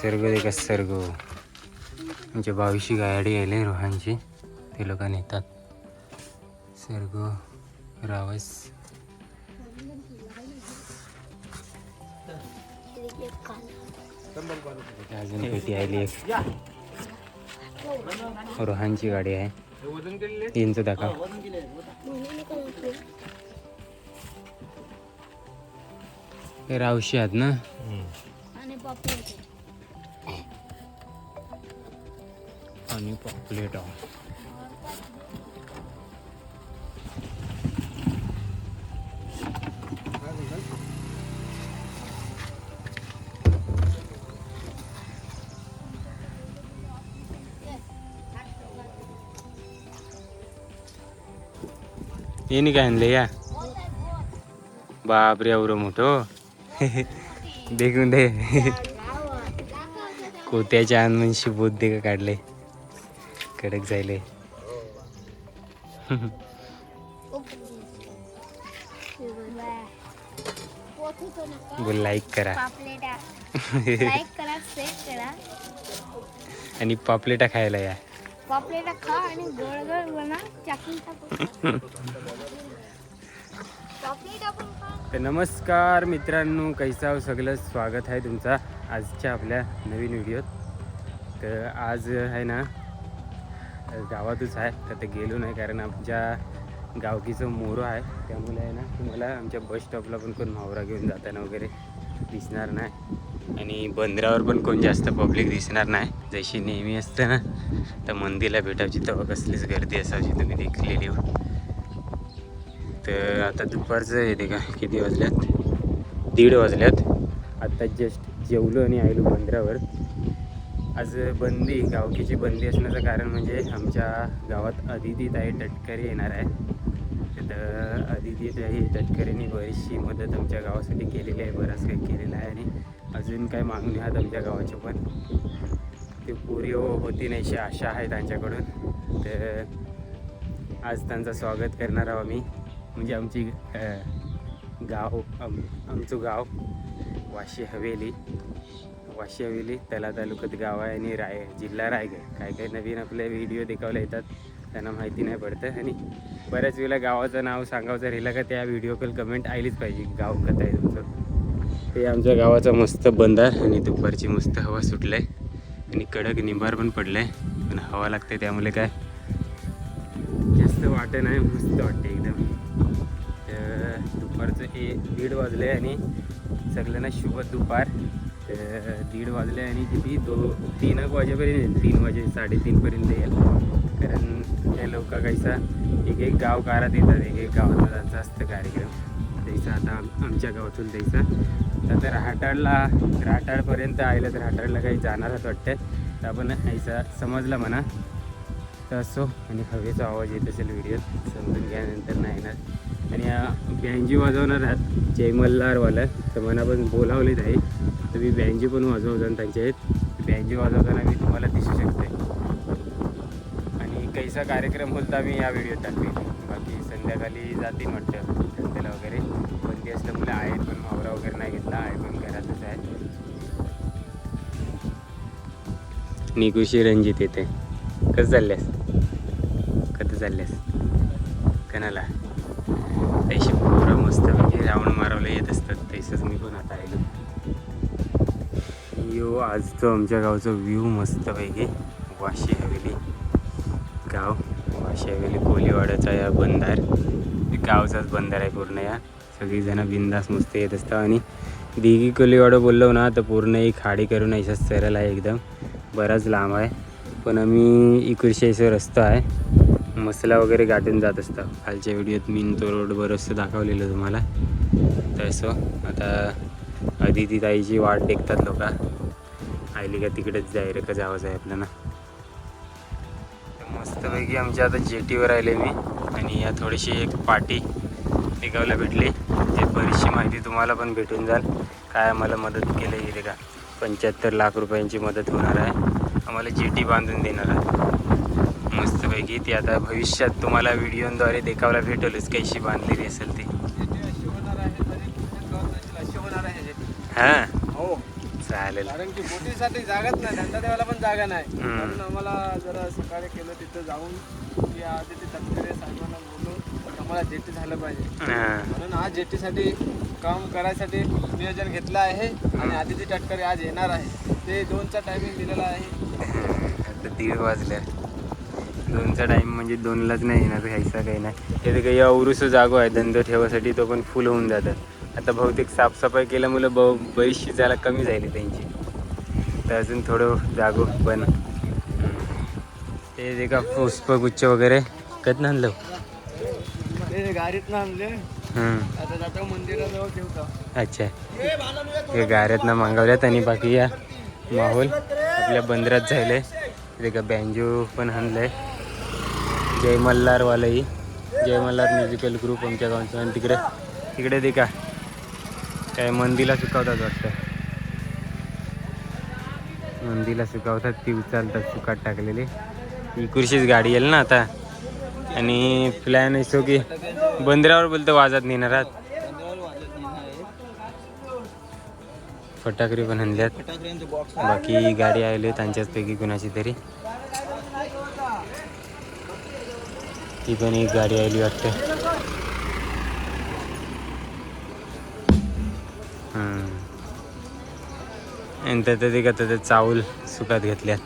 सर्ग देखा सर्ग म्हणजे बावीसची गाडी यायला रोहांची. ते लोक नेतात. सर्ग रावस. अजून पेटी आली एक. रोहांची गाडी आहे. तीनचं दाखव. रावशी आहेत ना? आणि पॉपलेट आणि पॉपलेट काय आणले या बापरे एवढं मोठं देखून दे। कोत्याच्या अनमनशी बोध का काढले कडक जायले. बोल लाईक करा. आणि पापलेटा खायला या. पापलेटा खा आणि गळगळ बना तर नमस्कार मित्रांनो कैसा हो? सगळं स्वागत आहे तुमचा आजच्या आपल्या नवीन व्हिडिओत. तर आज आहे ना गावातच आहे तर ते गेलो नाही कारण आमच्या गावकीचं मोरो आहे. त्यामुळे आहे ना तुम्हाला आमच्या बस स्टॉपला पण कोण मावरा घेऊन जाताना वगैरे दिसणार नाही. आणि बंदरावर पण कोण जास्त पब्लिक दिसणार नाही. जशी नेहमी असते ना तर मंदिरला भेटायची तेव्हा कसलीच गर्दी असायची तुम्ही देखलेली तर आता दुपारचं येते का किती वाजल्यात? दीड वाजल्यात. आत्ता जस्ट जेवलो आणि आयलो बंदरावर. आज बंदी गावकीची बंदी असण्याचं कारण म्हणजे आमच्या गावात अदिती ताई तटकरे येणार आहे. तर अदिती ताई तटकरेंनी बरीचशी मदत आमच्या गावासाठी केलेली आहे बराच काही केलेलं आहे आणि अजून काय मागणी आहेत आमच्या गावाच्या पण. ते पुरी होती होती नाहीशी आशा आहे त्यांच्याकडून. तर आज त्यांचं स्वागत करणार आहोत आम्ही. म्हणजे आमची गाव आम आमचं गाव वाशी हवेली. वाशी त्याला तला तालुक्यात गाव आहे आणि राय जिल्हा रायगड. काय काय नवीन आपले व्हिडिओ देखावले येतात त्यांना माहिती नाही पडतं. आणि बऱ्याच वेळेला गावाचं नाव सांगावचं राहिलं का त्या व्हिडिओकडे कमेंट आलीच पाहिजे गाव कसं आहे तुमचं? ते आमच्या गावाचा मस्त बंदार आणि दुपारची मस्त हवा सुटलं आणि कडक निंबार पण पडलं आहे पण हवा लागते त्यामुळे काय? जास्त वाटत नाही मस्त वाटते एकदम. तर दुपारचं ए दीड वाजले आणि सगळ्यांना शुभ दुपार. दीड वाजले आणि किती? दो तीन एक वाजेपर्यंत येईल. तीन वाजे साडेतीनपर्यंत येईल. कारण त्या लोक काहीसा एक एक गाव कारात येतात एक एक गावाचा त्यांचा असतं कार्यक्रम. त्याचा आता आमच्या गावातून त्याचा तर आता राहटाडला राहटाडपर्यंत आलं तर राहटाडला काही जाणारच वाटतं. तर आपण ऐसा समजलं म्हणा. तर असो आणि हवेचा आवाज येत असेल व्हिडिओत समजून घ्यानंतर नाही येणार आणि या बँजी वाजवणार आहात जयमल्लारवाला तर मला पण बोलावलेत आहे. तर मी बँजी पण वाजवताना त्यांच्या आहेत. बँजी वाजवताना मी तुम्हाला दिसू शकते. आणि कैसा कार्यक्रम होता मी या व्हिडिओत टाकली बाकी संध्याकाळी जातील वाटतं संध्याला वगैरे. बंदी असल्यामुळे आहे पण मावरा वगैरे नाही घेतला आहे पण घरातच आहे. निकुशी रणजित येते. कसं चालल्यास? कसं चालल्यास? कणाला? पैसे पोरं मस्त म्हणजे राऊंड मारवलं येत असतात तैसंच मी पण आता आलो यो आज तो आमच्या गावचं व्ह्यू मस्तपैकी वाशी हवेली. गाव वाशी हवेली कोलीवाड्याचा या बंधार. गावचाच बंधार आहे पूर्ण या. सगळीजणं बिंदास मस्त येत असतं आणि दिघी कोलीवाडा बोललो ना तर पूर्ण ही खाडी करून याच्याच सरल आहे एकदम. बराच लांब आहे. पण आम्ही इकडच्या रस्ता आहे. मसला वगैरे गाठून जात असतं. खालच्या व्हिडिओत मी तो रोड बरंचसं दाखवलेलं तुम्हाला. तसं आता अदिती ताईची वाट देखतात लोक. आयली का तिकडेच जाय रे का जावंच आहे आपल्याला. मस्तपैकी आमच्या आता जेटीवर आले मी. आणि या थोडीशी एक पाटी निघावला भेटली. ते बरीचशी माहिती तुम्हाला पण भेटून जाईल. काय आम्हाला मदत केली गेली का? पंच्याहत्तर लाख रुपयांची मदत होणार आहे. आम्हाला जेटी बांधून देणार आहे. मस्तपैकी ती आता भविष्यात तुम्हाला व्हिडिओद्वारे देखावला भेटेलच कशी बांधलेली असेल ती. हां हो. चालेल कारण की बोटीसाठी जागाच नाही धंदा देवाला पण जागा नाही. म्हणून आम्हाला जरा सकाळी केलं तिथं जाऊन. की आधी ते तटकरे साहेबांना बोलून आम्हाला जेटी झालं पाहिजे. म्हणून आज जेटीसाठी काम करायसाठी नियोजन घेतलं आहे आणि आदिती तटकरे आज येणार आहे. ते दोनचा टायमिंग दिलेला आहे. आता दीड वाजल्या दोनचा टाईम म्हणजे दोनलाच नाही येणार घ्यायचा काही नाही. तिथे काही अवरुस जागो आहे धंदा ठेवासाठी तो पण फुल होऊन जातात. आता बहुतेक साफसफाई केल्यामुळे ब बरीचशी जायला कमी झाली त्यांची. तर अजून थोडं जागो पण ते जे का पुष्पगुच्छ वगैरे कधी आणलं? ते गाडीत आणले हम्म. आता जातो मंदिराजवळ ठेवतो. अच्छा. हे गाऱ्यातनं मागवल्यात आणि बाकी या माहोल आपल्या बंदरात झाले. तिथे का बँजो पण आणलंय. जय मल्हारवालाही. जय मल्हार म्युझिकल ग्रुप आमच्या गावचं आणि तिकडे तिकडे ते का? काय मंदीला सुकावतात वाटतं. मंदीला सुकावतात ती उचलतात सुकात टाकलेली. ही गाडी येईल ना आता. आणि प्लॅन असतो की बंदरावर बोलतो वाजत नेणार आहात. फटाकरी पण आणल्यात. बाकी गाडी आली त्यांच्याचपैकी कुणाची तरी. ती पण एक गाडी आली वाटते. आणि त्यात ते का त्यात चावल सुकात घेतल्यात.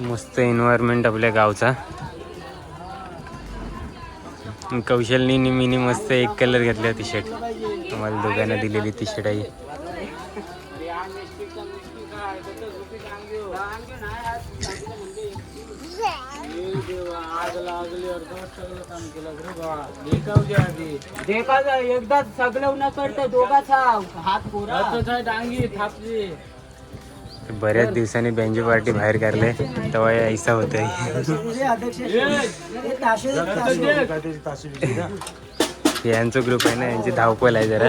मस्त एन्व्हायरमेंट आपल्या गावचा. कौशलनी मिनी मस्त एक कलर घेतला टी शर्ट आम्हाला दोघांना दिलेली टी शर्ट आहे देखा एकदा सगळं न करतं दोघाचा हात पुरा डांगी थापली बऱ्याच दिवसांनी बँजो पार्टी बाहेर काढले तेव्हा हे ऐसा होत यांचा ग्रुप आहे ना यांची धावपळ आहे जरा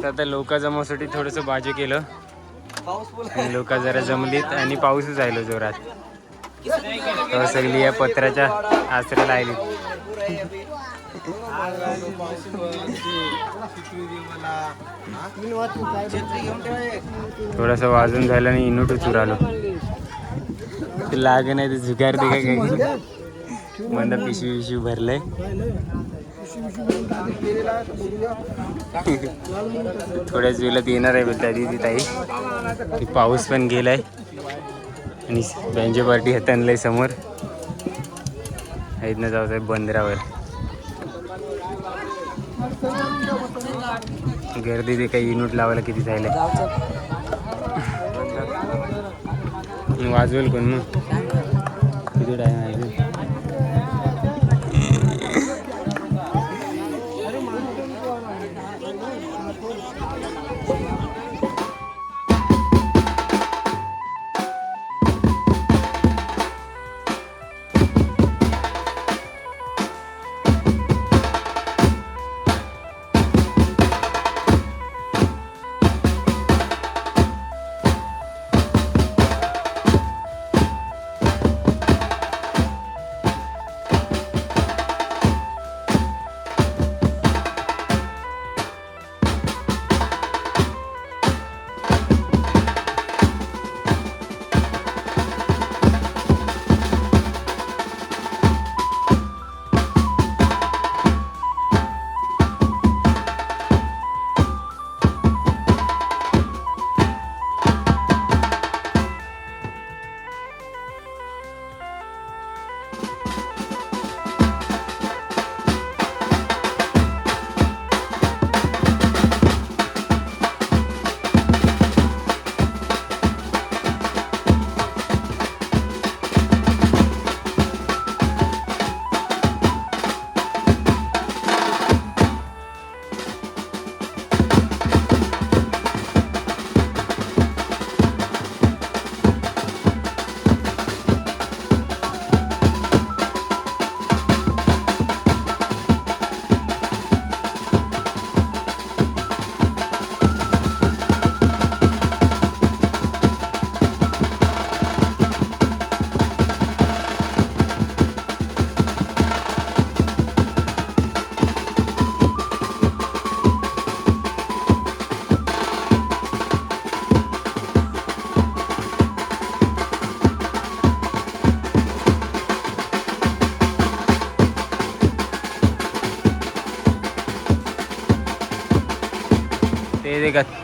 तर आता लोका जमासाठी थोडस बाजू केलं. आणि लोक जरा जमलीत आणि पाऊसच राहिलो जोरात. तर सगळी या पत्राच्या आसऱ्याला आली. थोडस वाजून झालं आणि इनोटो चुरालो ते लाग नाही ते झुगार ते काय म्हणता पिशवी पिशवी भरलंय. थोड्याच वेळात येणार आहे त्या दिदी ताई. पाऊस पण गेलाय. आणि बँजो पार्टी हातानलंय समोर. इथनं जाऊ आहे बंदरावर. गर्दी ते काही युनिट लावायला किती जायला वाजवेल कोण मग? किती टाईम आहे?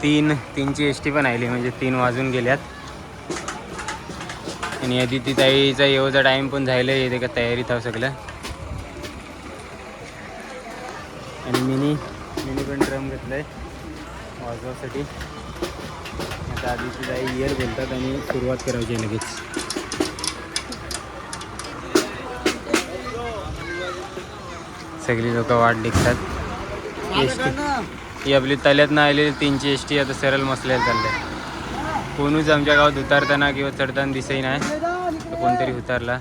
तीन तीनची एस टी पण आली म्हणजे तीन वाजून गेल्यात. आणि आधी ती ताईचा येऊचा टाईम पण झालं येते का तयारीत आहो सगळं. आणि मिनी मिनी पण ड्रम घेतलाय वाजवासाठी. आता आधी ताई इयर बोलतात आणि सुरुवात करायची आहे लगेच. सगळी लोक वाट निघतात एस टी ही आपली तल्यात ना आलेली तीनची एस टी आता सरळ मसल्याला चाललंय कोणूच आमच्या गावात उतारताना किंवा चढताना दिसही नाही. तर कोणतरी उतारला.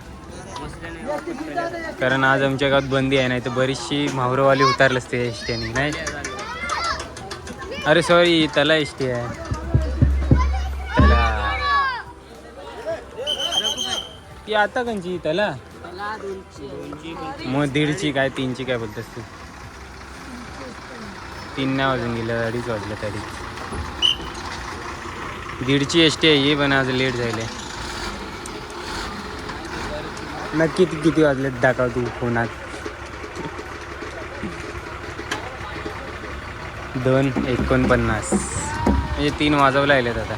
कारण आज आमच्या गावात बंदी आहे नाही तर बरीचशी म्हावरवाली उतारलं असते एस टीने नाही? अरे सॉरी त्याला एस टी आहे ती आता कंची त्याला मग दीडची काय तीनची काय बोलतोस तू? तीन नाही वाजून गेलं अडीच वाजलं तरी. दीडची एस टी आहे ही पण आज लेट झाले. नक्की किती किती वाजलेत दाखव तू फोनात. दोन एकोणपन्नास. म्हणजे तीन वाजवला आलेत आता.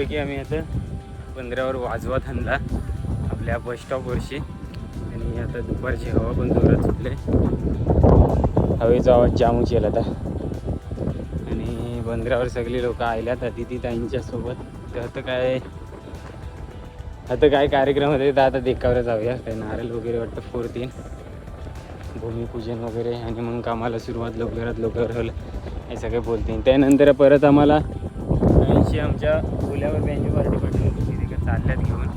मस्तपैकी आम्ही आता पंधरावर वाजवा थांबला आपल्या बस स्टॉपवरशी आणि आता दुपारची हवा पण जोरात सुटले हवेचा आवाज जामूच येईल आता. आणि बंदरावर सगळी लोक आल्यात अतिथी तिथी ताईंच्यासोबत तर आता काय आता काय कार्यक्रम होते तर आता देखावर जाऊया. काय नारळ वगैरे वाटतं फोडतील भूमिपूजन वगैरे आणि मग कामाला सुरुवात लवकरात लवकर होईल. हे सगळे बोलतील. त्यानंतर परत आम्हाला ऐंशी आमच्या पुल्यावर बँजू पार्टी पाठवून तिकडे चालल्यात घेऊन.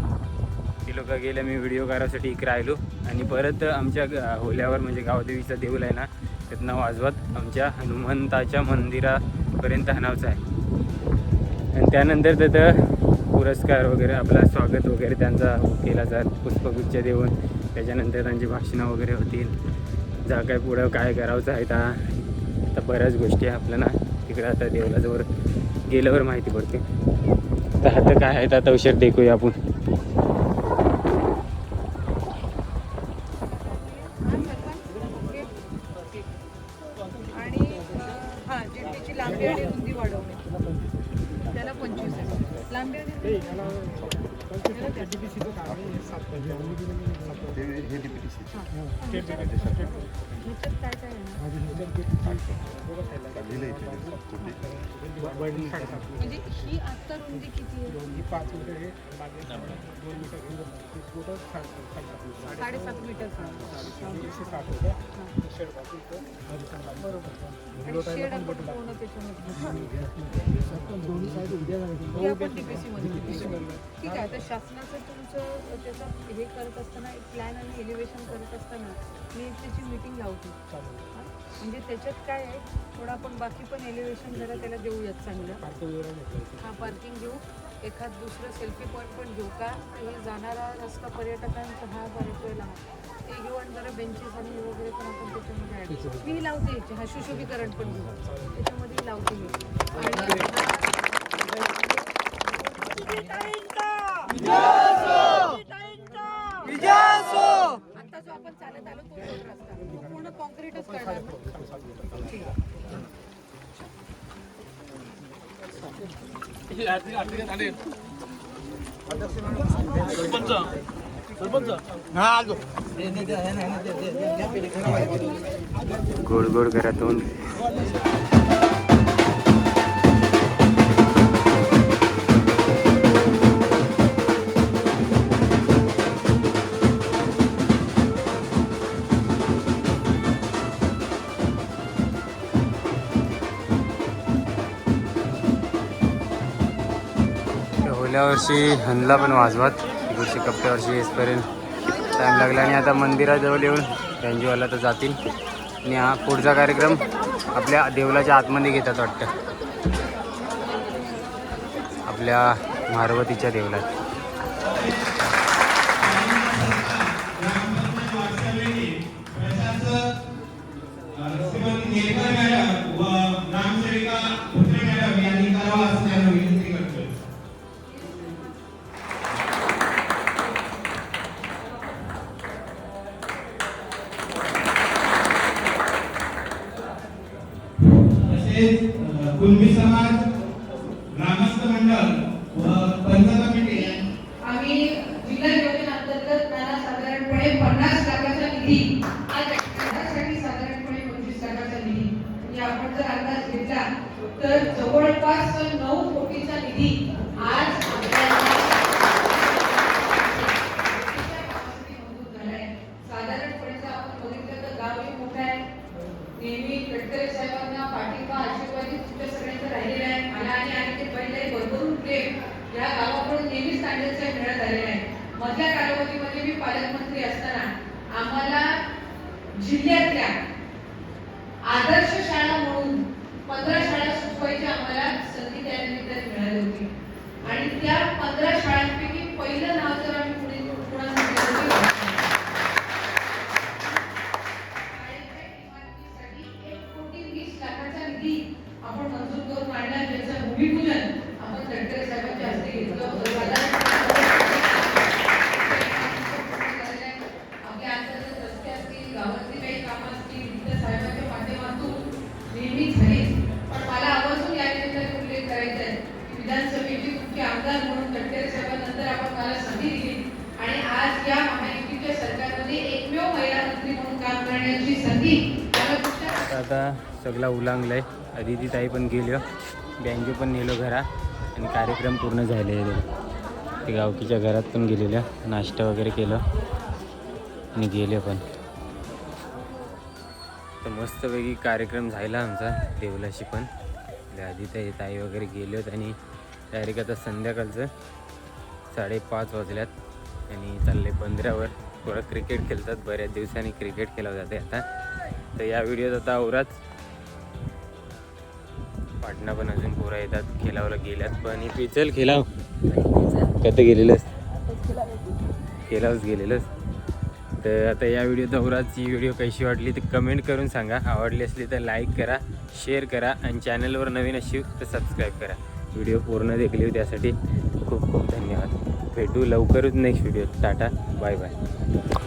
ती लोक गेले मी व्हिडिओ करायसाठी इकडे राहिलो. आणि परत आमच्या होल्यावर म्हणजे गावदेवीचं देऊल आहे ना त्यातनं वाजवत आमच्या हनुमंताच्या मंदिरापर्यंत आणावचं आहे. आणि त्यानंतर त्याचं पुरस्कार वगैरे आपला स्वागत वगैरे त्यांचा केला जात. पुष्पगुच्छ देऊन. त्याच्यानंतर त्यांची भाषणं वगैरे होतील. जा काय पुढं काय करायचं आहे ता. आता बऱ्याच गोष्टी आहे आपल्याला तिकडं आता देवलाजवळ गेल्यावर माहिती पडते. तर आता काय आहे आता औषध देखूया आपण. रुंदी ह्याच्यात रुंदी किती आहे म्हणजे ही आत्ता रुंदी किती आहे? साडेसात मीटर. आणि शेड आपण पूर्ण त्याच्यामध्ये? दोन्ही आपण ठीक आहे तर शासनाचं तुमचं त्याचं हे करत असताना प्लॅन आणि एलिव्हेशन करत असताना मी त्याची मीटिंग लावते? म्हणजे त्याच्यात काय आहे थोडं आपण बाकी पण एलिव्हेशन जरा त्याला देऊयात चांगलं. हा पार्किंग घेऊ. एखाद दुसरं सेल्फी पॉईंट पण घेऊ का? हे जाणारा रस्ता पर्यटकांचा हा आहे. ते घेऊ आणि जरा बेंचेस आणि वगैरे पण आपण त्याच्यामध्ये ॲड मी लावते याचे हा सुशोभीकरण पण घेऊ. त्याच्यामध्ये लावते मी. आणि आता जो आपण चालत आलो तो रोड रस्ता. तो पूर्ण कॉन्क्रीटच करणार ना? ठीक आहे गोड गोड करा तोंड वर्षी हनला पण वाजवत. दुसरी कप्प्यावरशी येसपर्यंत टाईम लागला आणि आता मंदिराजवळ येऊन त्यांजीवाला तर जातील. आणि हा पुढचा कार्यक्रम आपल्या देवलाच्या आतमध्ये घेतात वाटतं. आपल्या मारवतीच्या देवलात. तसेच नेहमी साहेबांना पाठिंबा आशीर्वादी तुमच्या सगळ्यांचा राहिलेला आहे? मला आणि आणि ते पहिले भरभरून प्रेम या गावाकडून नेहमीच तांडेल साहेब मिळत आलेले आहे मधल्या कालावधीमध्ये मी पालकमंत्री असताना आम्हाला जिल्ह्यातल्या आदर्श शाळा म्हणून पंधरा शाळा सुचवायची आम्हाला संधी त्या निमित्ताने मिळाली होती आणि त्या पंधरा शाळांपैकी पहिलं नाव जर आम्ही पुढे कुणाचं घेतलं तर शाळेच्या इमारतीसाठी एक कोटी वीस लाखाचा निधी आपण मंजूर करून आणला ज्याचं भूमिपूजन आपण तटकरे साहेबांच्या हस्ते घेतलं होतं आपल्या अंतर्गत रस्ते असतील गावातली काही कामं असतील तिथं साहेबांच्या माध्यमातून नेहमी झालीच पण मला आवर्जून या निमित्ताने उल्लेख करायचा आहे की विधानसभेची तुमचे आमदार तर आता लागलं आहे अदिती ताई पण गेलो बँजो पण नेलो घरा आणि कार्यक्रम पूर्ण झाले ते गावकीच्या घरात पण गेलेलं. नाश्ता वगैरे केलं. आणि गेले पण. तर मस्तपैकी कार्यक्रम झाला आमचा. देवलाशी पण. आधी तर ताई वगैरे गेले होते. आणि डायरेक्ट आता संध्याकाळचं साडेपाच वाजल्यात. आणि चालले पंधरावर. थोडं क्रिकेट खेळतात. बऱ्याच दिवसांनी क्रिकेट खेळलं जाते आता. तर या व्हिडिओत आता औरात पाटणा पण अजून पोरा येतात खेळावला गेल्यात पण ही चल खेळाव. कधी गेलेलंस. खेळावच गेलेलंस. तर आता या व्हिडिओत औराची व्हिडिओ कशी वाटली तर कमेंट करून सांगा. आवडली असली तर लाईक करा शेअर करा आणि चॅनलवर नवीन अशी तर सबस्क्राईब करा. व्हिडिओ पूर्ण देखील त्यासाठी खूप खूप धन्यवाद. भेटू लवकरच next video tata bye bye